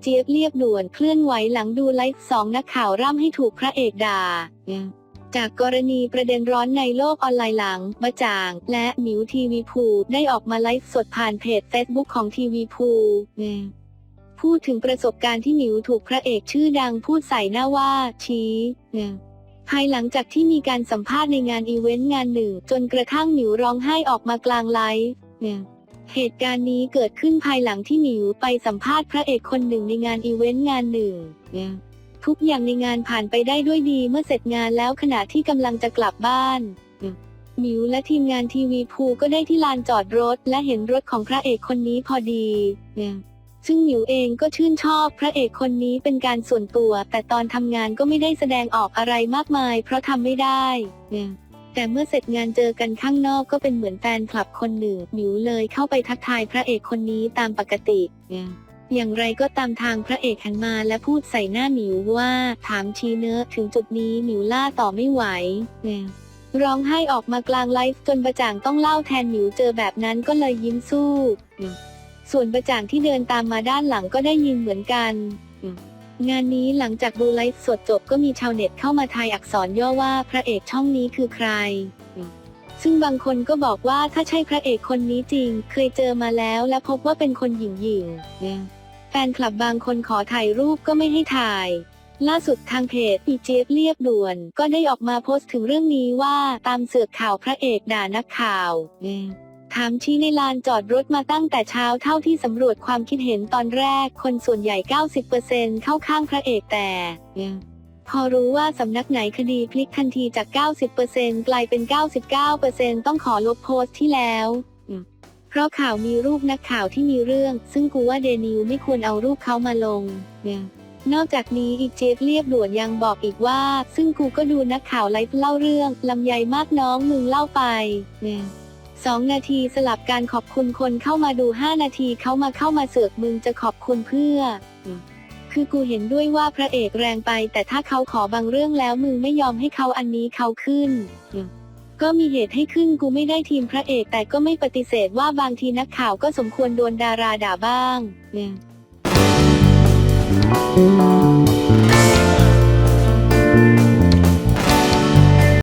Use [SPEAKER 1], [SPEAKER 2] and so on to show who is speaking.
[SPEAKER 1] เจี๊ยบเรียบด่วนเคลื่อนไหวหลังดูไลฟ์สองนักข่าวร่ำให้ถูกพระเอกด่า จากกรณีประเด็นร้อนในโลกออนไลน์หลังบะจ่าง และหมิวทีวีพูได้ออกมาไลฟ์สดผ่านเพจ Facebook ของทีวีพูพูดถึงประสบการณ์ที่หมิวถูกพระเอกชื่อดังพูดใส่หน้าว่า ชี้ภายหลังจากที่มีการสัมภาษณ์ในงานอีเวนต์งานหนึ่ง จนกระทั่งหมิวร้องไห้ออกมากลางไลฟ์ เหตุการณ์นี้เกิดขึ้นภายหลังที่หมิวไปสัมภาษณ์พระเอกคนหนึ่งในงานอีเวนต์งานหนึ่ง ทุกอย่างในงานผ่านไปได้ด้วยดีเมื่อเสร็จงานแล้วขณะที่กำลังจะกลับบ้านหมิวและทีมงานทีวีพูก็ได้ที่ลานจอดรถ และเห็นรถของพระเอกคนนี้พอดี ซึ่งหมิวเองก็ชื่นชอบพระเอกคนนี้เป็นการส่วนตัว แต่ตอนทำงานก็ไม่ได้แสดงออกอะไรมากมาย เพราะทำไม่ได้ แต่เมื่อเสร็จงานเจอกันข้างนอกก็เป็นเหมือนแฟนคลับคนหนึ่งหมิวเลยเข้าไปทักทายพระเอกคนนี้ตามปกติอย่างไรก็ตามทางพระเอกหันมาและพูดใส่หน้าหมิวว่าถามชีเนอะถึงจุดนี้หมิวล่าต่อไม่ไหวร้องไห้ออกมากลางไลฟ์จนประจ่างต้องเล่าแทนหมิวเจอแบบนั้นก็เลยยิ้มสู้ ส่วนประจ่างที่เดินตามมาด้านหลังก็ได้ยินเหมือนกัน งานนี้หลังจากดูไลฟ์สดจบก็มีชาวเน็ตเข้ามาทายอักษรย่อว่าพระเอกช่องนี้คือใคร ซึ่งบางคนก็บอกว่าถ้าใช่พระเอกคนนี้จริง เคยเจอมาแล้วและพบว่าเป็นคนหญิงหญิงแฟนคลับบางคนขอถ่ายรูปก็ไม่ให้ถ่าย ล่าสุดทางเพจอีเจี๊ยบเรียบด่วน ก็ได้ออกมาโพสต์ถึงเรื่องนี้ว่าตามเสือกข่าวพระเอกด่านักข่าว ถามชี้ในลานจอดรถมาตั้งแต่เช้าเท่าที่สำรวจความคิดเห็นตอนแรก คนส่วนใหญ่ 90%เข้าข้างพระเอกแต่ พอรู้ว่าสำนักไหนคดีพลิกทันทีจาก 90%กลายเป็น 99%ต้องขอลบโพสต์ที่แล้วเพราะข่าวมีรูปนักข่าวที่มีเรื่อง ซึ่งกูว่าเดนิวไม่ควรเอารูปเขามาลง นอกจากนี้อีกเจฟเรียบด่วนยังบอกอีกว่า ซึ่งกูก็ดูนักข่าวไลฟ์เล่าเรื่อง ลำไยมากน้องมึงเล่าไป สองนาทีสลับการขอบคุณคนเข้ามาดู 5 นาทีเขามาเข้ามาเสือกมึงจะขอบคุณเพื่อ คือกูเห็นด้วยว่าพระเอกแรงไป แต่ถ้าเขาขอบางเรื่องแล้วมึงไม่ยอมให้เขาอันนี้เขาขึ้น ก็มีเหตุให้ขึ้นกูไม่ได้ทีมพระเอกแต่ก็ไม่ปฏิเสธว่าบางทีนักข่าวก็สมควรโดนดาราด่าบ้าง